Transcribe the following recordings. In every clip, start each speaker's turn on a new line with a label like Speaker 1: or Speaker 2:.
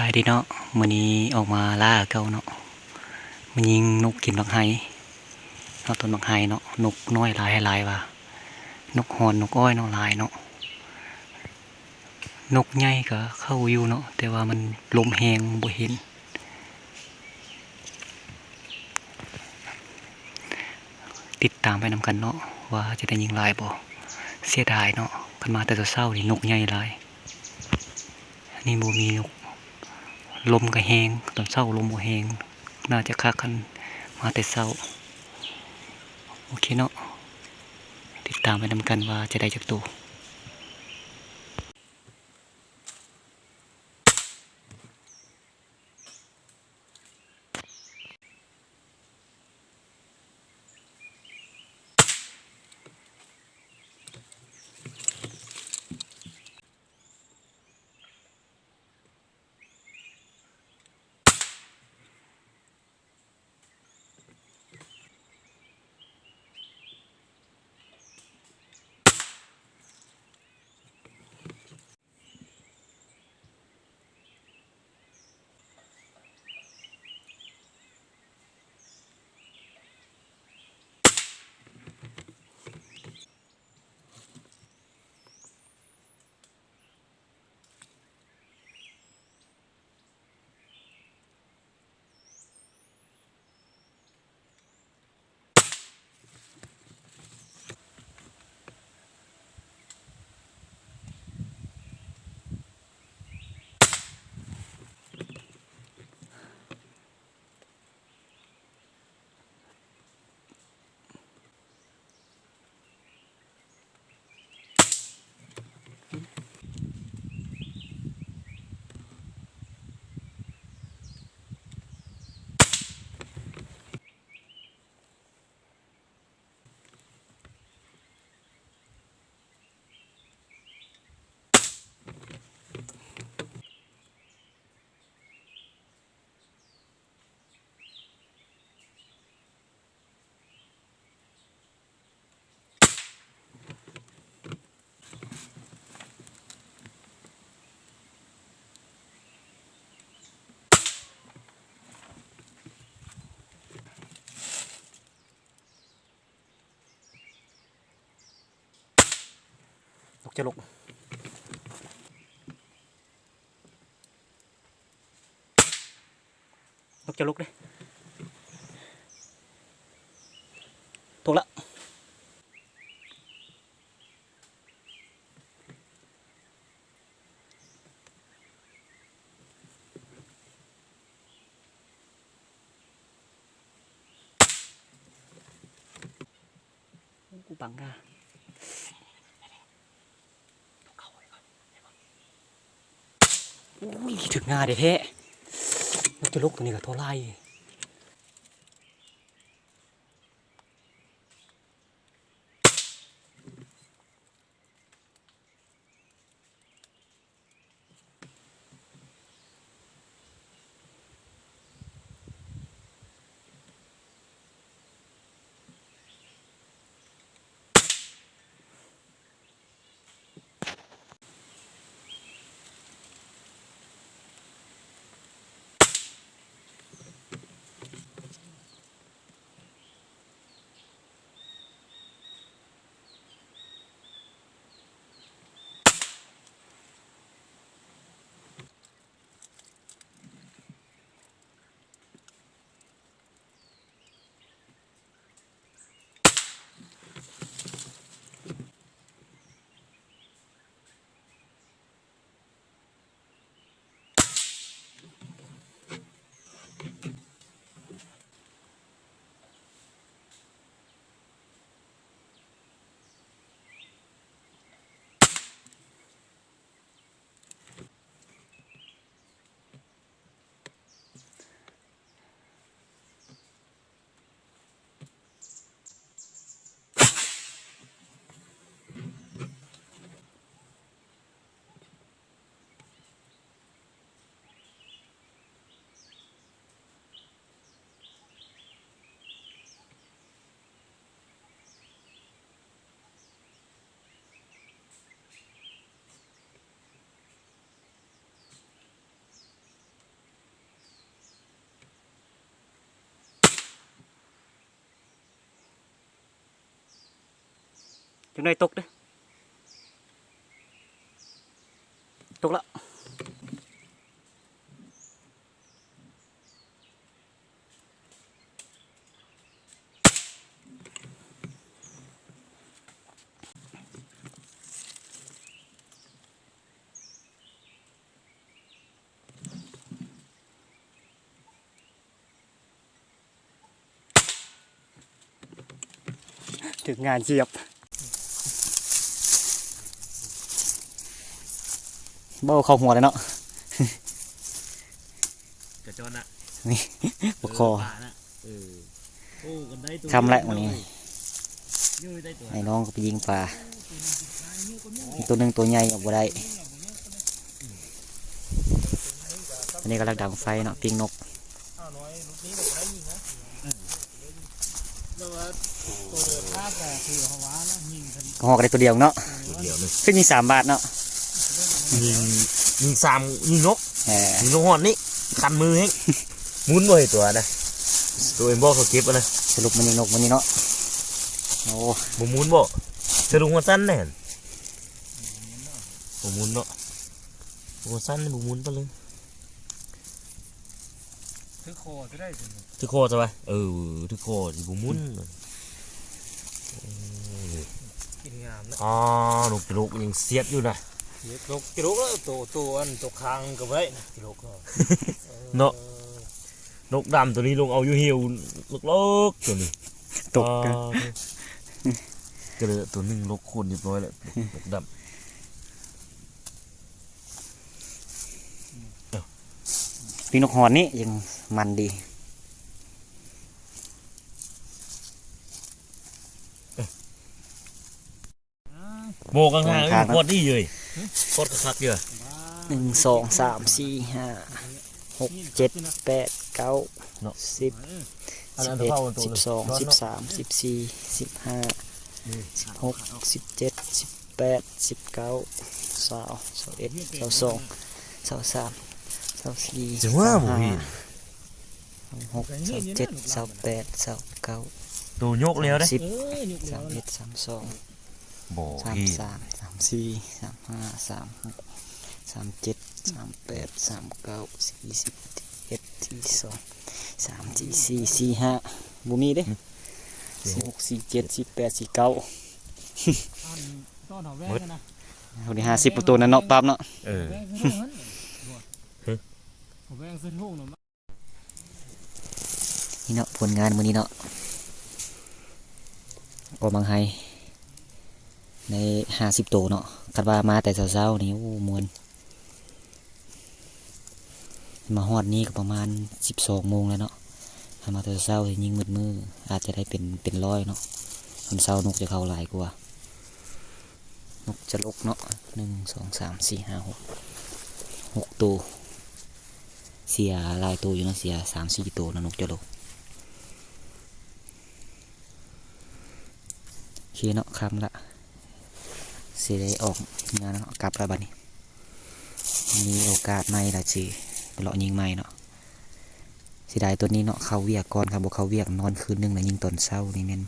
Speaker 1: บายดีเนาะมื้อนี้ออกมาล่าเก่าเนาะมันยิงนกกินบักไห้เนาะต้นบักไห้เนาะนกน้อยหลายหลายว่านกฮอนนกอ้อยเนาะหลายเนาะนกใหญ่ก็เข้าอยู่เนาะแต่ว่ามันลมแหงบ่เห็นติดตามไปนำกันเนาะว่าจะได้ยิงลายบ่เสียดายเนาะเพิ่นมาแต่เช้านี่นกใหญ่หลายนนี้บ่มีนก ลมก็แหงตอนเศร้าลมบ่แหงน่าจะคักกันมาแต่เศร้า โอเคเนาะติดตามไปนำกันว่าจะได้จากตัว นกจะลุกนกจะ อู้ยถึงงาเด็ดแท้มันจะลุกตัวนี้กับตัวไล่จังได้ ตกเด้อตกละถึงงาน เจียบเบ้าเข้าหัวเลยเนาะ
Speaker 2: กระจอนอะ
Speaker 1: ปกคอ
Speaker 2: เป่านะเออโอ้กันได้ตัว
Speaker 1: คำแรกวันนี้
Speaker 2: ยืดได้ตัว
Speaker 1: ไอ้น้องก็ไปยิงปลาอีกตัวหนึ่งตัวใหญ่ออกมาได้อันนี้ก็ลักดังไฟเนาะปิ้งนก
Speaker 2: แล้วว่าตัวเดือดภาพแต่คือเขาว่าแล้วยิงกัน
Speaker 1: ก็หอกได้ตัวเดียวเนาะ
Speaker 2: เดียวเลย
Speaker 1: ขึ้นมีสามบาทเนาะ
Speaker 2: ยิงยิงสามยิงนก
Speaker 1: แหม
Speaker 2: ยิงนกหอนนี่คันมือให้ หมุนบ่อยตัวนะตัวเอ็มบอกเขาเก็บอะนะ
Speaker 1: สรุปมันยิงนกมันนี่เนาะโอ้
Speaker 2: บ่หมุนบ่สรุปหัวสั้นแน่นบ่หมุนเนาะหัวสั้นนี่บ่หมุนไปเลย
Speaker 3: ถือคอจะได้สิ
Speaker 2: ถือคอจะไปเออถือคอสิบ่หมุน
Speaker 3: กินงามนะ
Speaker 2: อ๋อลูกลูกยังเสียดอยู่นะ
Speaker 3: เด็กลกกิโลก็ตัวตัวอันตัวคางกับไว้นะกิโลก็
Speaker 2: เนาะนกดำตัวนี้ลงเอาอยู่หิวลูกลกตัวนี้
Speaker 1: ตกกัน
Speaker 2: อ่าก็เลยตัวหนึงลกโคนเรียบร้อยแล้วนกด
Speaker 1: ปิ้งนกหอนนี่ยังมันดีำ
Speaker 2: โบกข้างๆอยู่โคตรดีเลย โคตรคักเยอะ
Speaker 1: หนึ่งสองสามสี่ห้าหกเจ็ดแปดเก้าสิบสิบเอ็ดสิบสองสิบสามสิบสี่สิบห้าสิบหกสิบเจ็ดสิบแปดสิบเก้าสาวสาวเอ็ดสาวสองสาวสามสาวสี่
Speaker 2: จังว่า
Speaker 1: สาว
Speaker 2: บ่
Speaker 1: ห้า
Speaker 2: เห็น
Speaker 1: หกสาวเจ็ดสาวแปดสาวเก้า
Speaker 2: ตัวยกแล้วเด้
Speaker 1: สิบ
Speaker 3: เออยุก
Speaker 1: สามเอ็ดสามสอง
Speaker 2: บ่
Speaker 1: สาม
Speaker 2: เห็น
Speaker 1: สามสามสี่สามห้าสามหกสามเจ็ดสามแปดสามเก้าสี่สิบเอ็ดสี่สองสามสี่สี่สี่ห้าบูมีเด้สี่หกสี่เจ็ดสี่แปดสี่เก้า
Speaker 3: อันต้อนหอแวงกันนะ
Speaker 1: คนนี้ห้าสิบประตูนั่นเนาะปั๊บเนาะ
Speaker 2: เออ
Speaker 3: แวงคือห้องนั้น
Speaker 2: เฮ้ย
Speaker 3: หอแวงคือห้องเนาะ
Speaker 1: นี่เนาะผลงานมื้อนี้เนาะออกมังไฮ ในห้าสิบตัวเนาะคัดว่ามาแต่เช้าๆนี่โอ้มวนมาฮอดนี้ก็ประมาณสิบสองโมงแล้วเนาะถ้ามาแต่เช้ายิงมืดมืออาจจะได้เป็นเป็นร้อยเนาะคนเช้านกจะเข้าหลายกว่านกจะลกเนาะหนึ่งสองสามสี่ห้าหกหกตัวเสียลายตัวอยู่นาะเสียสามสี่ตัวนะนกจะลกโอเคเนาะคำละ สิได้ออกงานแล้วเนาะกลับแล้วบัดนี้ มีโอกาสใหม่ละสิไปเลาะยิงใหม่เนาะสิได้ตัวนี้เนาะเขาเวียกก่อนครับบอกเขาเวียกนอนคืนหนึงแล้วยิงตอนเช้านี่แม่น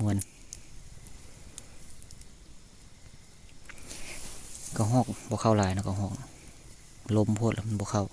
Speaker 1: มวนก็หอกบ่เข้าลายนะก็หอกลมโพดแล้วมันบ่เข้า